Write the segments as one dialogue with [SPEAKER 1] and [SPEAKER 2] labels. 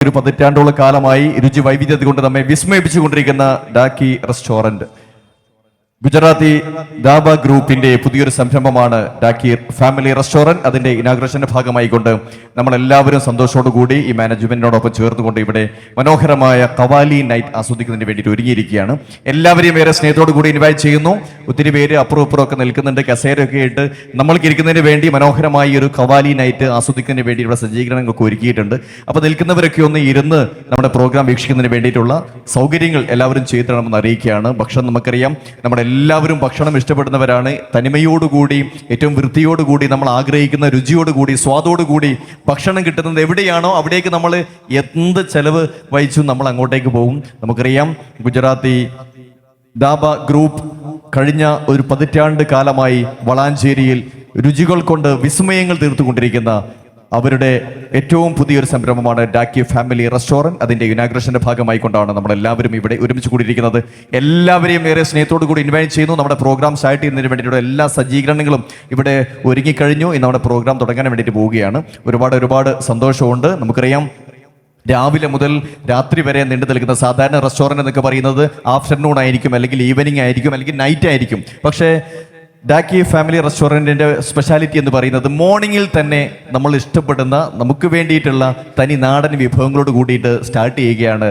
[SPEAKER 1] ഒരു പതിറ്റാണ്ടോളം കാലമായി രുചി വൈവിധ്യത കൊണ്ട് നമ്മെ വിസ്മയിപ്പിച്ചുകൊണ്ടിരിക്കുന്ന ഡാക്കി റെസ്റ്റോറന്റ്. ഗുജറാത്തി ദാബ ഗ്രൂപ്പിന്റെ പുതിയൊരു സംരംഭമാണ് ഡാക്കീർ ഫാമിലി റെസ്റ്റോറന്റ്. അതിന്റെ ഇനാഗ്രേഷന്റെ ഭാഗമായി കൊണ്ട് നമ്മൾ എല്ലാവരും സന്തോഷത്തോടുകൂടി ഈ മാനേജ്മെന്റിനോടൊപ്പം ചേർന്നുകൊണ്ട് ഇവിടെ മനോഹരമായ കവാലി നൈറ്റ് ആസ്വദിക്കുന്നതിന് വേണ്ടിയിട്ട് ഒരുങ്ങിയിരിക്കുകയാണ്. എല്ലാവരെയും വേറെ സ്നേഹത്തോടു കൂടി ഇൻവൈറ്റ് ചെയ്യുന്നു. ഒത്തിരി പേര് അപ്പുറം ഇപ്പുറം ഒക്കെ നിൽക്കുന്നുണ്ട് കസേരയൊക്കെ ഇട്ട് നമ്മൾക്ക് ഇരിക്കുന്നതിന് വേണ്ടി മനോഹരമായ ഒരു കവാലി നൈറ്റ് ആസ്വദിക്കുന്നതിന് വേണ്ടി ഇവിടെ സജ്ജീകരണങ്ങളൊക്കെ ഒരുക്കിയിട്ടുണ്ട്. അപ്പോൾ നിൽക്കുന്നവരൊക്കെ ഒന്ന് ഇരുന്ന് നമ്മുടെ പ്രോഗ്രാം വീക്ഷിക്കുന്നതിന് വേണ്ടിയിട്ടുള്ള സൗകര്യങ്ങൾ എല്ലാവരും ചെയ്തു തരണമെന്ന് അറിയിക്കുകയാണ്. ഭക്ഷണം നമുക്കറിയാം. നമ്മുടെ എല്ലാവരും ഭക്ഷണം ഇഷ്ടപ്പെടുന്നവരാണ്. തനിമയോടുകൂടി ഏറ്റവും വൃത്തിയോടുകൂടി നമ്മൾ ആഗ്രഹിക്കുന്ന രുചിയോടുകൂടി സ്വാദോടുകൂടി ഭക്ഷണം കിട്ടുന്നത് എവിടെയാണോ അവിടേക്ക് നമ്മൾ എന്ത് ചെലവ് വഹിച്ചു നമ്മൾ അങ്ങോട്ടേക്ക് പോകും. നമുക്കറിയാം ഗുജറാത്തി ദാബ ഗ്രൂപ്പ് കഴിഞ്ഞ ഒരു പതിറ്റാണ്ട് കാലമായി വളാഞ്ചേരിയിൽ രുചികൾ കൊണ്ട് വിസ്മയങ്ങൾ തീർത്തുകൊണ്ടിരിക്കുന്ന അവരുടെ ഏറ്റവും പുതിയൊരു സംരംഭമാണ് ഡാക്കി ഫാമിലി റെസ്റ്റോറന്റ് അതിന്റെ യുനാഗ്രേഷന്റെ ഭാഗമായി കൊണ്ടാണ് നമ്മളെല്ലാവരും ഇവിടെ ഒരുമിച്ച് കൂടിയിരിക്കുന്നത്. എല്ലാവരെയും ഏറെ സ്നേഹത്തോടു കൂടി ഇൻവൈറ്റ് ചെയ്യുന്നു. നമ്മുടെ പ്രോഗ്രാം സ്റ്റാർട്ട് ചെയ്യുന്നതിന് വേണ്ടിയിട്ടുള്ള എല്ലാ സജ്ജീകരണങ്ങളും ഇവിടെ ഒരുങ്ങിക്കഴിഞ്ഞു. ഇന്ന് നമ്മുടെ പ്രോഗ്രാം തുടങ്ങാൻ വേണ്ടിയിട്ട് പോവുകയാണ്. ഒരുപാട് ഒരുപാട് സന്തോഷമുണ്ട്. നമുക്കറിയാം രാവിലെ മുതൽ രാത്രി വരെ നീണ്ടു നിൽക്കുന്ന സാധാരണ റെസ്റ്റോറന്റ് എന്നൊക്കെ പറയുന്നത് ആഫ്റ്റർനൂൺ ആയിരിക്കും അല്ലെങ്കിൽ ഈവനിങ് ആയിരിക്കും അല്ലെങ്കിൽ നൈറ്റ് ആയിരിക്കും. പക്ഷേ ഡാക്കി ഫാമിലി റെസ്റ്റോറന്റിന്റെ സ്പെഷ്യാലിറ്റി എന്ന് പറയുന്നത് മോർണിംഗിൽ തന്നെ നമ്മൾ ഇഷ്ടപ്പെടുന്ന നമുക്ക് വേണ്ടിയിട്ടുള്ള തനി നാടൻ വിഭവങ്ങളോട് കൂടിയിട്ട് സ്റ്റാർട്ട് ചെയ്യുകയാണ്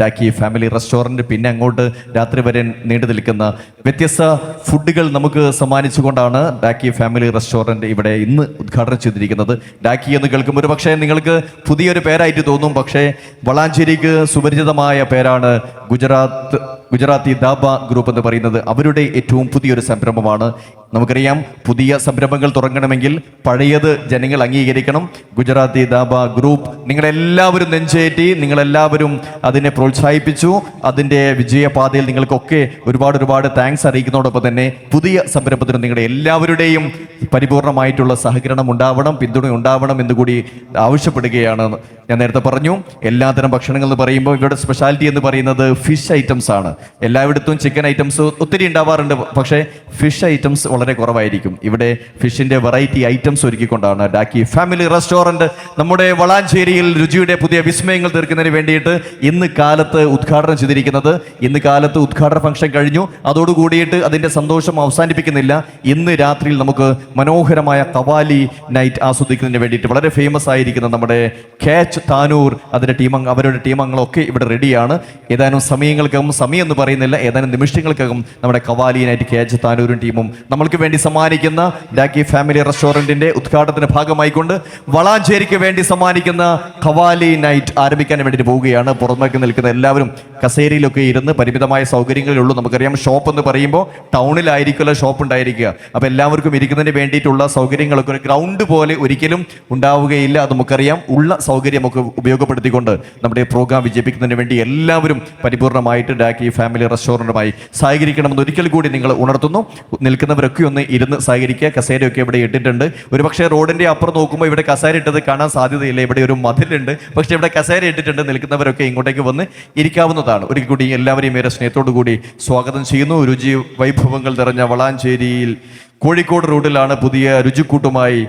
[SPEAKER 1] ഡാക്കി ഫാമിലി റെസ്റ്റോറന്റ് പിന്നെ അങ്ങോട്ട് രാത്രി വരെ നീണ്ടു നിൽക്കുന്ന വ്യത്യസ്ത ഫുഡുകൾ നമുക്ക് സമ്മാനിച്ചുകൊണ്ടാണ് ഡാക്കി ഫാമിലി റെസ്റ്റോറന്റ് ഇവിടെ ഇന്ന് ഉദ്ഘാടനം ചെയ്തിരിക്കുന്നത്. ഡാക്കി എന്ന് കേൾക്കുമ്പോൾ ഒരു പക്ഷേ നിങ്ങൾക്ക് പുതിയൊരു പേരായിട്ട് തോന്നും പക്ഷേ വളാഞ്ചേരിക്ക് സുപരിചിതമായ പേരാണ് ഗുജറാത്ത് ഗുജറാത്തി ദാബ ഗ്രൂപ്പ് എന്ന് പറയുന്നത് അവരുടെ ഏറ്റവും പുതിയൊരു സംരംഭമാണ്. നമുക്കറിയാം പുതിയ സംരംഭങ്ങൾ തുടങ്ങണമെങ്കിൽ പഴയത് ജനങ്ങൾ അംഗീകരിക്കണം. ഗുജറാത്തി ദാബ ഗ്രൂപ്പ് നിങ്ങളെല്ലാവരും നെഞ്ചേറ്റി നിങ്ങളെല്ലാവരും അതിനെ പ്രോത്സാഹിപ്പിച്ചു. അതിന്റെ വിജയപാതയിൽ നിങ്ങൾക്കൊക്കെ ഒരുപാട് ഒരുപാട് താങ്ക്സ് അറിയിക്കുന്നതോടൊപ്പം തന്നെ പുതിയ സംരംഭത്തിന് നിങ്ങളുടെ എല്ലാവരുടെയും പരിപൂർണമായിട്ടുള്ള സഹകരണം ഉണ്ടാവണം പിന്തുണ ഉണ്ടാവണം എന്നുകൂടി ആവശ്യപ്പെടുകയാണ് ഞാൻ നേരത്തെ പറഞ്ഞു. എല്ലാതരം ഭക്ഷണങ്ങൾ എന്ന് പറയുമ്പോൾ ഇവിടെ സ്പെഷ്യാലിറ്റി എന്ന് പറയുന്നത് ഫിഷ് ഐറ്റംസ് ആണ്. എല്ലായിടത്തും ചിക്കൻ ഐറ്റംസ് ഒത്തിരി ഉണ്ടാവാറുണ്ട്. പക്ഷേ ഫിഷ് ഐറ്റംസ് വളരെ കുറവായിരിക്കും. ഇവിടെ ഫിഷിന്റെ വെറൈറ്റി ഐറ്റംസ് ഒരുക്കിക്കൊണ്ടാണ് ഡാക്കി ഫാമിലി റെസ്റ്റോറന്റ് നമ്മുടെ വളാഞ്ചേരിയിൽ രുചിയുടെ പുതിയ വിസ്മയങ്ങൾ തീർക്കുന്നതിന് വേണ്ടിയിട്ട് ഇന്ന് കാലത്ത് ഉദ്ഘാടനം ചെയ്തിരിക്കുന്നത്. ഇന്ന് കാലത്ത് ഉദ്ഘാടന ഫംഗ്ഷൻ കഴിഞ്ഞു. അതോടുകൂടിയിട്ട് അതിന്റെ സന്തോഷം അവസാനിപ്പിക്കുന്നില്ല. ഇന്ന് രാത്രിയിൽ നമുക്ക് മനോഹരമായ കവാലി നൈറ്റ് ആസ്വദിക്കുന്നതിന് വേണ്ടിയിട്ട് വളരെ ഫേമസ് ആയിരിക്കുന്ന നമ്മുടെ കാച്ച് താനൂർ അതിന്റെ ടീം അംഗ അവരുടെ ടീം അംഗങ്ങളൊക്കെ ഇവിടെ റെഡിയാണ് ഏതാനും സമയങ്ങൾക്കകം സമയം എന്ന് പറയുന്നില്ല. ഏതാനും നിമിഷങ്ങൾക്കകം നമ്മുടെ കവാലി നൈറ്റ് കാച്ച് താനൂരും ടീമും നമ്മൾക്ക് വേണ്ടി സമ്മാനിക്കുന്ന ഡാക്കി ഫാമിലി റെസ്റ്റോറന്റിന്റെ ഉദ്ഘാടനത്തിന് ഭാഗമായിക്കൊണ്ട് വളാഞ്ചേരിക്ക് വേണ്ടി സമ്മാനിക്കുന്ന ഖവാലി നൈറ്റ് ആരംഭിക്കാൻ വേണ്ടിയിട്ട് പോവുകയാണ്. പുറമേക്ക് നിൽക്കുന്ന എല്ലാവരും കസേരയിലൊക്കെ ഇരുന്ന് പരിമിതമായ സൗകര്യങ്ങളേ ഉള്ളൂ നമുക്കറിയാം ഷോപ്പ് എന്ന് പറയുമ്പോൾ ടൗണിലായിരിക്കുമല്ലോ ഷോപ്പ് ഉണ്ടായിരിക്കുക. അപ്പോൾ എല്ലാവർക്കും ഇരിക്കുന്നതിന് വേണ്ടിയിട്ടുള്ള സൗകര്യങ്ങളൊക്കെ ഒരു ഗ്രൗണ്ട് പോലെ ഒരിക്കലും ഉണ്ടാവുകയില്ല. അത് നമുക്കറിയാം. ഉള്ള സൗകര്യമൊക്കെ ഉപയോഗപ്പെടുത്തിക്കൊണ്ട് നമ്മുടെ പ്രോഗ്രാം വിജയിപ്പിക്കുന്നതിന് വേണ്ടി എല്ലാവരും പരിപൂർണമായിട്ട് ഡാക്കി ഫാമിലി റെസ്റ്റോറന്റുമായി സഹകരിക്കണമെന്ന് ഒരിക്കൽ കൂടി നിങ്ങൾ ഉണർത്തുന്നു. നിൽക്കുന്നവരൊക്കെ ഒന്ന് ഇരുന്ന് സഹകരിക്കുക. കസേരയൊക്കെ ഇവിടെ ഇട്ടിട്ടുണ്ട്. ഒരു പക്ഷേ റോഡിന്റെ അപ്പുറം നോക്കുമ്പോൾ ഇവിടെ കസേര ഇട്ടത് കാണാൻ സാധ്യതയില്ല. ഇവിടെ ഒരു മതിലുണ്ട്. പക്ഷേ ഇവിടെ കസേര ഇട്ടിട്ടുണ്ട്. നിൽക്കുന്നവരൊക്കെ ഇങ്ങോട്ടേക്ക് വന്ന് ഇരിക്കാവുന്നതാണ്. ഒരിക്കൽ കൂടി എല്ലാവരെയും ഏറെ സ്നേഹത്തോടു കൂടി സ്വാഗതം ചെയ്യുന്നു. രുചി വൈഭവങ്ങൾ നിറഞ്ഞ വളാഞ്ചേരിയിൽ കോഴിക്കോട് റോഡിലാണ് പുതിയ രുചിക്കൂട്ടുമായി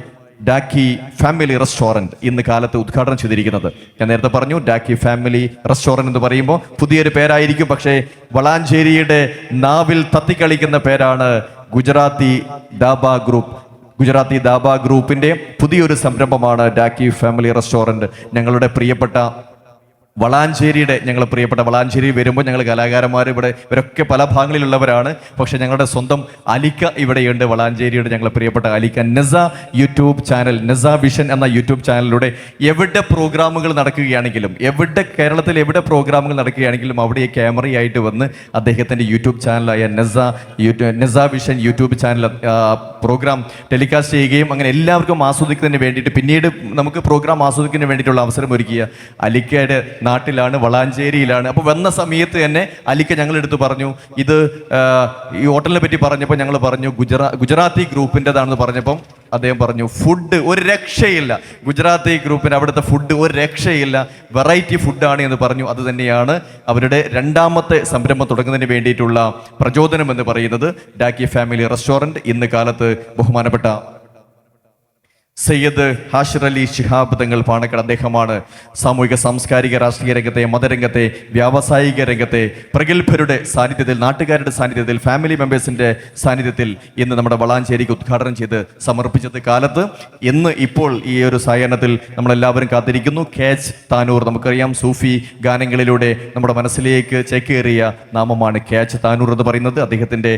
[SPEAKER 1] ഡാക്കി ഫാമിലി റെസ്റ്റോറന്റ് ഇന്ന് കാലത്ത് ഉദ്ഘാടനം ചെയ്തിരിക്കുന്നത്. ഞാൻ നേരത്തെ പറഞ്ഞു ഡാക്കി ഫാമിലി റെസ്റ്റോറന്റ് എന്ന് പറയുമ്പോൾ പുതിയൊരു പേരായിരിക്കും. പക്ഷേ വളാഞ്ചേരിയുടെ നാവിൽ തത്തിക്കളിക്കുന്ന പേരാണ് ഗുജറാത്തി ദാബ ഗ്രൂപ്പ് ഗുജറാത്തി ദാബ ഗ്രൂപ്പിന്റെ പുതിയൊരു സംരംഭമാണ് ഡാക്കി ഫാമിലി റെസ്റ്റോറന്റ് ഞങ്ങളുടെ പ്രിയപ്പെട്ട വളാഞ്ചേരിയുടെ ഞങ്ങൾ പ്രിയപ്പെട്ട വളാഞ്ചേരി വരുമ്പോൾ ഞങ്ങൾ കലാകാരന്മാർ ഇവിടെ ഇവരൊക്കെ പല ഭാഗങ്ങളിലുള്ളവരാണ്. പക്ഷേ ഞങ്ങളുടെ സ്വന്തം അലിക്ക ഇവിടെയുണ്ട്. വളാഞ്ചേരിയുടെ ഞങ്ങളെ പ്രിയപ്പെട്ട അലിക്ക Nesa YouTube channel Nesa vision എന്ന യൂട്യൂബ് ചാനലിലൂടെ എവിടെ പ്രോഗ്രാമുകൾ നടക്കുകയാണെങ്കിലും എവിടെ കേരളത്തിൽ എവിടെ പ്രോഗ്രാമുകൾ നടക്കുകയാണെങ്കിലും അവിടെ ക്യാമറയായിട്ട് വന്ന് അദ്ദേഹത്തിന്റെ YouTube ചാനലായ Nesa YouTube Nesa vision YouTube channel programme telecast ചെയ്യുകയും അങ്ങനെ എല്ലാവർക്കും ആസ്വദിക്കുന്നതിന് വേണ്ടിയിട്ട് പിന്നീട് നമുക്ക് പ്രോഗ്രാം ആസ്വദിക്കുന്നതിന് വേണ്ടിയിട്ടുള്ള അവസരം ഒരുക്കിയ അലിക്കയുടെ നാട്ടിലാണ് വളാഞ്ചേരിയിലാണ്. അപ്പോൾ വന്ന സമയത്ത് തന്നെ അലിക്ക ഞങ്ങളെടുത്ത് പറഞ്ഞു ഇത് ഈ ഹോട്ടലിനെ പറ്റി പറഞ്ഞപ്പോൾ ഞങ്ങൾ പറഞ്ഞു ഗുജറാ ഗുജറാത്തി ഗ്രൂപ്പിന്റെതാണെന്ന് പറഞ്ഞപ്പം അദ്ദേഹം പറഞ്ഞു ഫുഡ് ഒരു രക്ഷയില്ല. ഗുജറാത്തി ഗ്രൂപ്പിന് അവിടുത്തെ ഫുഡ് ഒരു രക്ഷയില്ല. വെറൈറ്റി ഫുഡാണ് എന്ന് പറഞ്ഞു. അത് തന്നെയാണ് അവരുടെ രണ്ടാമത്തെ സംരംഭം തുടങ്ങുന്നതിന് വേണ്ടിയിട്ടുള്ള പ്രചോദനം എന്ന് പറയുന്നത്. ഡാക്കി ഫാമിലി റെസ്റ്റോറന്റ് ഇന്ന് കാലത്ത് ബഹുമാനപ്പെട്ട സയ്യദ് ഹാഷിർ അലി ഷിഹാബ് തങ്ങൾ പാണക്കട് അദ്ദേഹമാണ് സാമൂഹിക സാംസ്കാരിക രാഷ്ട്രീയ രംഗത്തെ മതരംഗത്തെ വ്യാവസായിക രംഗത്തെ പ്രഗത്ഭരുടെ സാന്നിധ്യത്തിൽ നാട്ടുകാരുടെ സാന്നിധ്യത്തിൽ ഫാമിലി മെമ്പേഴ്സിന്റെ സാന്നിധ്യത്തിൽ ഇന്ന് നമ്മുടെ വളാഞ്ചേരിക്ക് ഉദ്ഘാടനം ചെയ്ത് സമർപ്പിച്ചത് കാലത്ത്. ഇന്ന് ഇപ്പോൾ ഈ ഒരു സായാഹ്നത്തിൽ നമ്മളെല്ലാവരും കാത്തിരിക്കുന്നു. കാച്ച് താനൂർ നമുക്കറിയാം. സൂഫി ഗാനങ്ങളിലൂടെ നമ്മുടെ മനസ്സിലേക്ക് ചേക്കേറിയ നാമമാണ് കാച്ച് താനൂർ എന്ന് പറയുന്നത്. അദ്ദേഹത്തിന്റെ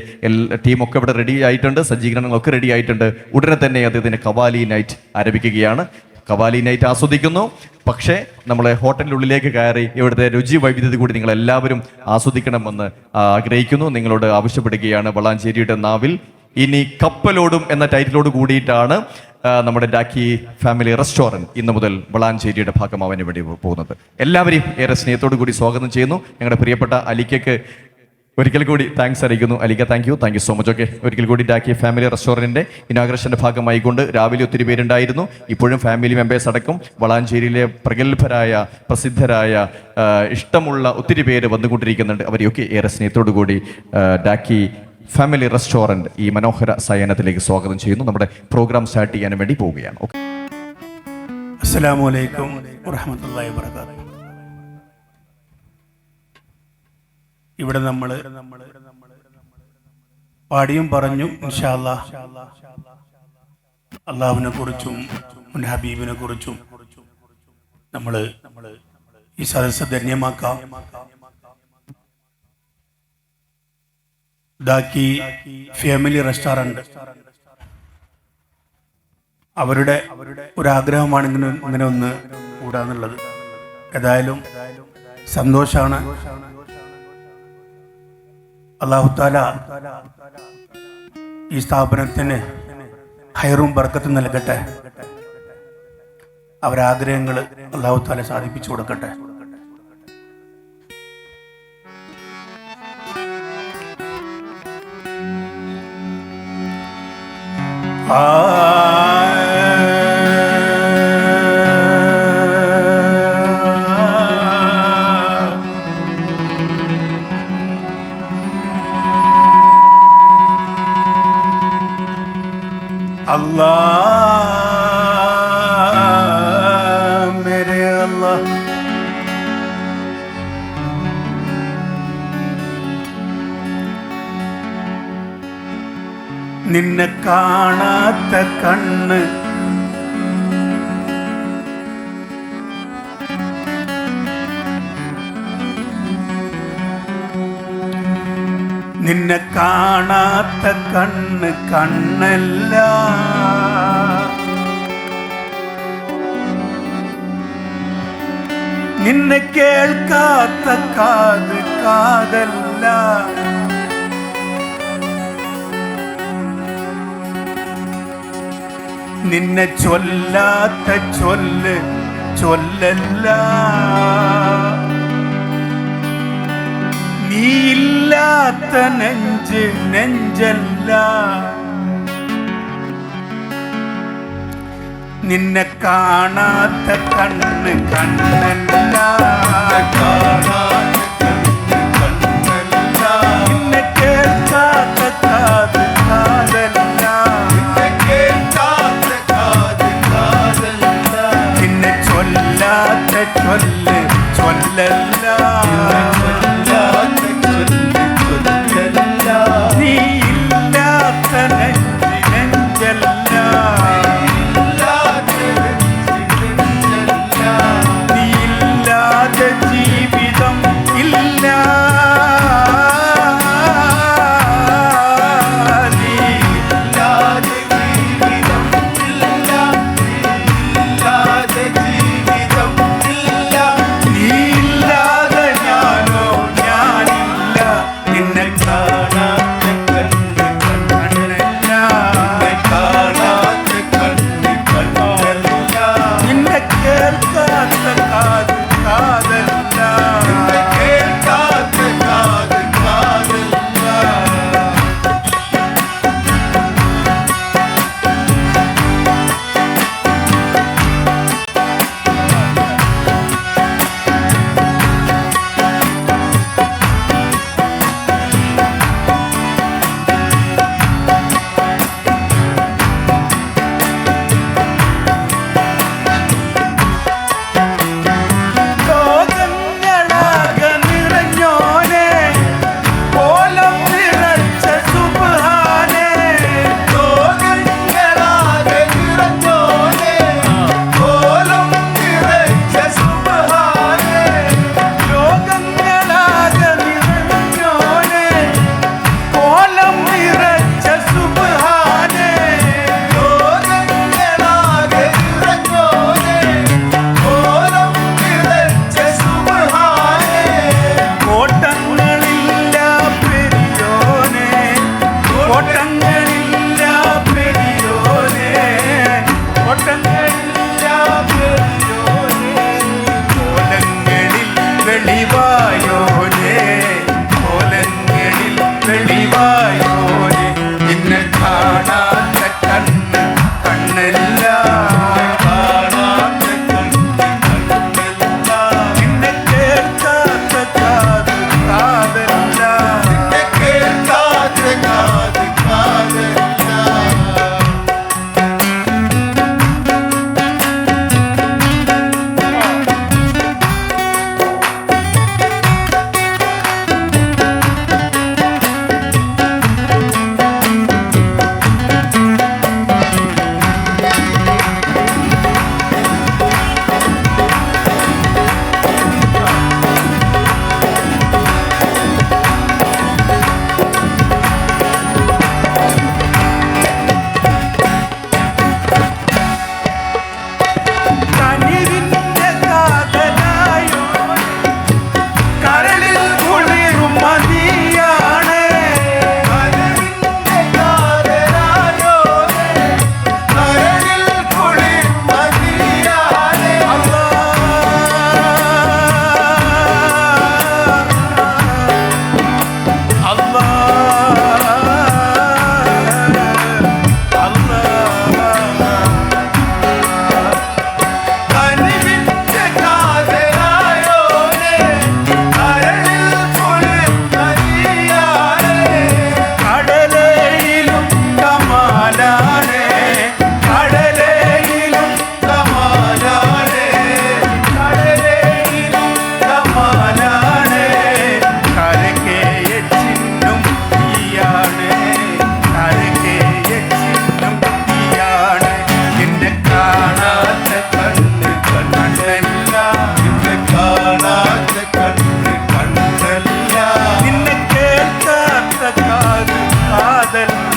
[SPEAKER 1] ടീമൊക്കെ ഇവിടെ റെഡി ആയിട്ടുണ്ട്. സജ്ജീകരണങ്ങളൊക്കെ റെഡി ആയിട്ടുണ്ട്. ഉടനെ തന്നെ അദ്ദേഹത്തിന്റെ കവാലി നൈറ്റ് ആരംഭിക്കുകയാണ്. കവാലി നൈറ്റ് ആസ്വദിക്കുന്നു. പക്ഷേ നമ്മളെ ഹോട്ടലിനുള്ളിലേക്ക് കയറി ഇവിടുത്തെ രുചി വൈവിധ്യത കൂടി നിങ്ങൾ എല്ലാവരും ആസ്വദിക്കണമെന്ന് ആഗ്രഹിക്കുന്നു. നിങ്ങളോട് ആവശ്യപ്പെടുകയാണ് വളാഞ്ചേരിയുടെ നാവിൽ. ഇനി കപ്പലോടും എന്ന ടൈറ്റിലോട് കൂടിയിട്ടാണ് നമ്മുടെ ഡാക്കി ഫാമിലി റെസ്റ്റോറന്റ് ഇന്ന് മുതൽ വളാഞ്ചേരിയുടെ ഭാഗമാവാൻ വേണ്ടി പോകുന്നത്. എല്ലാവരെയും ഏറെ സ്നേഹത്തോടു കൂടി സ്വാഗതം ചെയ്യുന്നു. ഞങ്ങളുടെ പ്രിയപ്പെട്ട അലിക്കയ്ക്ക് ഒരിക്കൽ കൂടി താങ്ക്സ് അറിയിക്കുന്നു. അലിക്ക thank you thank you so much okay ഒരിക്കൽ കൂടി ഡാക്കി ഫാമിലി റെസ്റ്റോറന്റിന്റെ ഇനാഗ്രേഷന്റെ ഭാഗമായിക്കൊണ്ട് രാവിലെ ഒത്തിരി പേരുണ്ടായിരുന്നു. ഇപ്പോഴും ഫാമിലി മെമ്പേഴ്സ് അടക്കം വളാഞ്ചേരിയിലെ പ്രഗത്ഭരായ പ്രസിദ്ധരായ ഇഷ്ടമുള്ള ഒത്തിരി പേര് വന്നുകൊണ്ടിരിക്കുന്നുണ്ട്. അവരെയൊക്കെ ഏറെ സ്നേഹത്തോടു കൂടി ഡാക്കി ഫാമിലി റെസ്റ്റോറന്റ് ഈ മനോഹര സയനത്തിലേക്ക് സ്വാഗതം ചെയ്യുന്നു. നമ്മുടെ പ്രോഗ്രാം സ്റ്റാർട്ട് ചെയ്യാൻ വേണ്ടി പോവുകയാണ്. ഓക്കെ
[SPEAKER 2] അസ്സാം വലൈക്കും വറഹ്മത്തുള്ളാഹി വബറകാതുഹു. ഇവിടെ നമ്മൾ പാടിയും പറഞ്ഞു അള്ളാഹുവിനെ കുറിച്ചും ഹബീബിനെ കുറിച്ചും നമ്മൾ ഈ സദസ്സ് ധന്യമാക്കാം. ഡാക്കി ഫാമിലി റെസ്റ്റോറന്റ് അവരുടെ ഒരു ആഗ്രഹമാണ് ഇങ്ങനെ ഇങ്ങനെ ഒന്ന് കൂടാന്നുള്ളത്. ഏതായാലും സന്തോഷാണ്. അള്ളാഹുത്താല ഈ സ്ഥാപനത്തിന് ഹൈറും ബർക്കത്തും നൽകട്ടെ. അവരാഗ്രഹങ്ങൾ അള്ളാഹുത്താല സാധിപ്പിച്ചു കൊടുക്കട്ടെ. ആ നിന്നെ കാണാത്ത കണ്ണ്. നിന്നെ കാണാത്ത കണ്ണ് കണ്ണല്ല. നിന്നെ കേൾക്കാത്ത കാത് കാതല്ല. നിന്നെ ചൊല്ലാത്ത ചൊല്ല് ചൊല്ലല്ല. നീയില്ലാത്ത നെഞ്ച് നെഞ്ചല്ല. നിന്നെ കാണാത്ത കണ്ണ് കണ്ണല്ല. നിന്നെ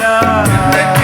[SPEAKER 2] sonhar.